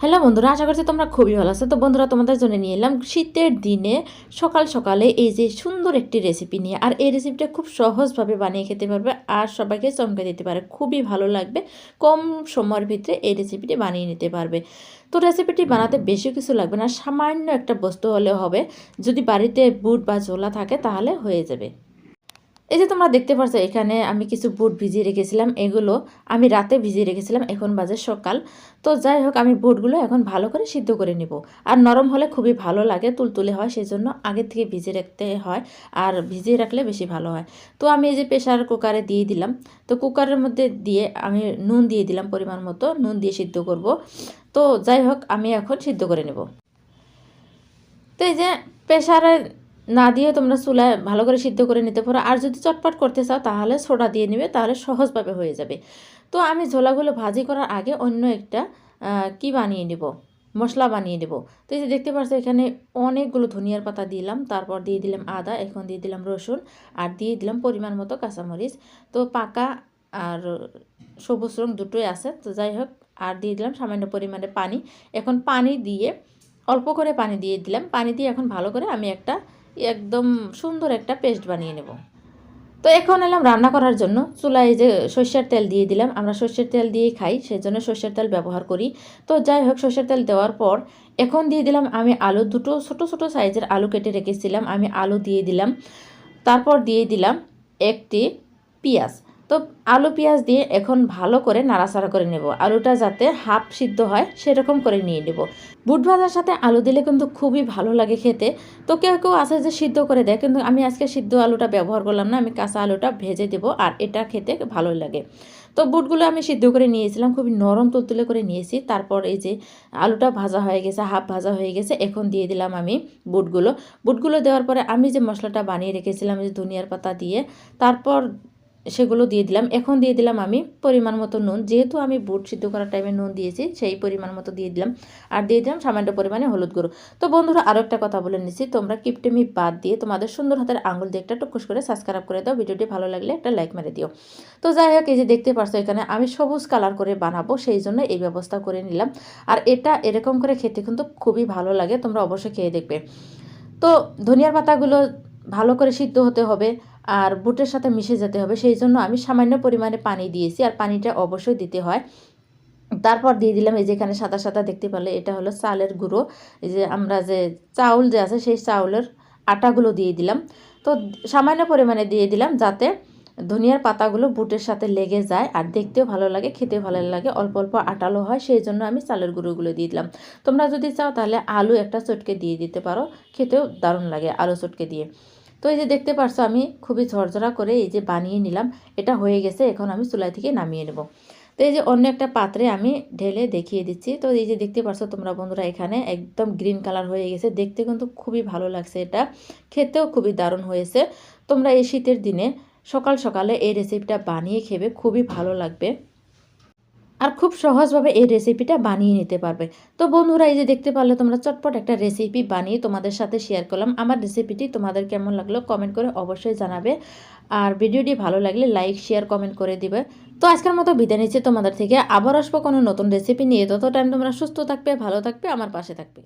Hello বন্ধুরা, আশা করছি তোমরা খুবই ভালো আছো। তো বন্ধুরা, তোমাদের জন্য নিয়ে এলাম শীতের দিনে সকাল সকালে এই যে সুন্দর একটি রেসিপি নিয়ে। আর এই রেসিপিটা খুব সহজভাবে বানিয়ে খেতে পারবে আর সবাইকে চমকে দিতে পারে। খুবই ভালো লাগবে, কম সময়ের ভিতরে এই রেসিপিটি বানিয়ে নিতে পারবে। তো রেসিপিটি বানাতে বেশি কিছু লাগবে না, সামান্য একটা বস্তু হলে হবে। যদি বাড়িতে বুট বা ছোলা থাকে তাহলে হয়ে যাবে। এই যে তোমরা দেখতে পাচ্ছ এখানে আমি কিছু বুট ভিজিয়ে রেখেছিলাম। এগুলো আমি রাতে ভিজিয়ে রেখেছিলাম, এখন বাজে সকাল। তো যাই হোক, আমি বুটগুলো এখন ভালো করে সিদ্ধ করে নিব। আর নরম হলে খুবই ভালো লাগে, তুলতুলে হয় সেই জন্য আগে থেকে ভিজিয়ে রাখতে হয়, আর ভিজিয়ে রাখলে বেশি ভালো হয়। তো আমি এই যে প্রেশার কুকারে দিয়ে দিলাম। তো কুকারের মধ্যে দিয়ে আমি নুন দিয়ে দিলাম পরিমাণ মতো, নুন দিয়ে সিদ্ধ করব। তো যাই হোক, আমি এখন সিদ্ধ করে নেব। তো এই যে প্রেশারে না দিয়ে তোমরা চুলায় ভালো করে সিদ্ধ করে নিতে পারো। আর যদি চটপট করতে চাও, তাহলে সোডা দিয়ে নেবে, তাহলে সহজভাবে হয়ে যাবে। তো আমি ঝোলাগুলো ভাজি করার আগে অন্য একটা কি বানিয়ে নেব? মশলা বানিয়ে নেব। তো এই যে দেখতে পাচ্ছ এখানে অনেকগুলো ধনিয়ার পাতা দিলাম, তারপর দিয়ে দিলাম আদা, এখন দিয়ে দিলাম রসুন, আর দিয়ে দিলাম পরিমাণ মতো কাঁচামরিচ। তো পাকা আর সবুজ রং দুটোই আছে, তো যাই হোক, আর দিয়ে দিলাম সামান্য পরিমাণে পানি। এখন পানি দিয়ে, অল্প করে পানি দিয়ে দিলাম। পানি দিয়ে এখন ভালো করে আমি একটা একদম সুন্দর একটা পেস্ট বানিয়ে নেব। তো এখন এলাম রান্না করার জন্য। চুলায় যে সর্ষের তেল দিয়ে দিলাম, আমরা সর্ষের তেল দিয়েই খাই সেই জন্য সর্ষের তেল ব্যবহার করি। তো যাই হোক, সর্ষের তেল দেওয়ার পর এখন দিয়ে দিলাম আমি আলু দুটো ছোট ছোট সাইজের আলু কেটে রেখেছিলাম। আমি আলু দিয়ে দিলাম, তারপর দিয়ে দিলাম একটি পেঁয়াজ। তো আলু পেঁয়াজ দিয়ে এখন ভালো করে নাড়াচাড়া করে নেব। আলুটা যাতে হাফ সিদ্ধ হয়, সেরকম করে নিয়ে নেব। বুট ভাজার সাথে আলু দিলে কিন্তু খুবই ভালো লাগে খেতে। তো কেউ কেউ আছে যে সিদ্ধ করে দেয়, কিন্তু আমি আজকে সিদ্ধ আলুটা ব্যবহার করলাম না, আমি কাঁচা আলুটা ভেজে দেব আর এটা খেতে ভালো লাগে। তো বুটগুলো আমি সিদ্ধ করে নিয়েছিলাম, খুবই নরম তুলতুলে করে নিয়েছি। তারপর এই যে আলুটা ভাজা হয়ে গেছে, হাফ ভাজা হয়ে গেছে, এখন দিয়ে দিলাম আমি বুটগুলো। বুটগুলো দেওয়ার পরে আমি যে মশলাটা বানিয়ে রেখেছিলাম যে ধনিয়ার পাতা দিয়ে, তারপর সেগুলো দিয়ে দিলাম। এখন দিয়ে দিলাম আমি পরিমাণ মতো নুন। যেহেতু আমি বুট সিদ্ধ করার টাইমে নুন দিয়েছি, সেই পরিমাণ মতো দিয়ে দিলাম। আর দিয়ে দিলাম সামান্য পরিমাণে হলুদ গুঁড়ো। তো বন্ধুরা আরও একটা কথা বলে নিচ্ছি। তোমরা কিপটেমি বাদ দিয়ে তোমাদের সুন্দর হাতের আঙুল দিয়ে একটা টুকুস করে সাবস্ক্রাইব করে দাও। ভিডিওটি ভালো লাগলে একটা লাইক মেরে দিও। তো যাই হোক, এই যে দেখতে পারছ এখানে আমি সবুজ কালার করে বানাবো, সেই জন্য এই ব্যবস্থা করে নিলাম। আর এটা এরকম করে খেতে কিন্তু খুবই ভালো লাগে, তোমরা অবশ্যই খেয়ে দেখবে। তো ধনিয়ার পাতাগুলো ভালো করে সিদ্ধ হতে হবে। আর বুটের সাথে মিশে যেতে হবে। সেই জন্য আমি সামান্য পরিমাণে পানি দিয়েছি আর পানিটা অবশ্যই দিতে হয়। তারপর দিয়ে দিলাম এই যে এখানে সাদা সাদা দেখতে পেলে এটা হলো চালের গুঁড়ো। এই যে আমরা যে চাউল যে আছে সেই চাউলের আটাগুলো দিয়ে দিলাম। তো সামান্য পরিমাণে দিয়ে দিলাম যাতে ধনিয়ার পাতাগুলো বুটের সাথে লেগে যায় আর দেখতেও ভালো লাগে, খেতেও ভালো লাগে। অল্প অল্প আটালো হয়, সেই জন্য আমি চালের গুঁড়োগুলো দিয়ে দিলাম। তোমরা যদি চাও তাহলে আলু একটা চটকে দিয়ে দিতে পারো, খেতেও দারুণ লাগে আলু চটকে দিয়ে। তো এই যে দেখতে পারছ, আমি খুবই ঝরঝরা করে এই যে বানিয়ে নিলাম। এটা হয়ে গেছে, এখন আমি চুলাই থেকে নামিয়ে নেব। তো এই যে অন্য একটা পাত্রে আমি ঢেলে দেখিয়ে দিচ্ছি। তো এই যে দেখতে পারছ তোমরা বন্ধুরা, এখানে একদম গ্রিন কালার হয়ে গেছে। দেখতে কিন্তু খুবই ভালো লাগছে এটা। খেতেও খুবই দারুণ হয়েছে। তোমরা এই শীতের দিনে সকাল সকালে এই রেসিপিটা বানিয়ে খেবে, খুবই ভালো লাগবে। আর খুব সহজভাবে এই রেসিপিটা বানিয়ে নিতে পারবে। তো বন্ধুরা, এই যে দেখতে পারলে তোমরা চটপট একটা রেসিপি বানিয়ে তোমাদের সাথে শেয়ার করলাম। আমার রেসিপিটি তোমাদের কেমন লাগল কমেন্ট করে অবশ্যই জানাবে। আর ভিডিওটি ভালো লাগলে লাইক শেয়ার কমেন্ট করে দিবে। তো আজকের মতো বিদায় নিচ্ছি তোমাদের থেকে। আবার আসব কোনো নতুন রেসিপি নিয়ে। তত টাইম তোমরা সুস্থ থাকবে, ভালো থাকবে, আমার পাশে থাকবে।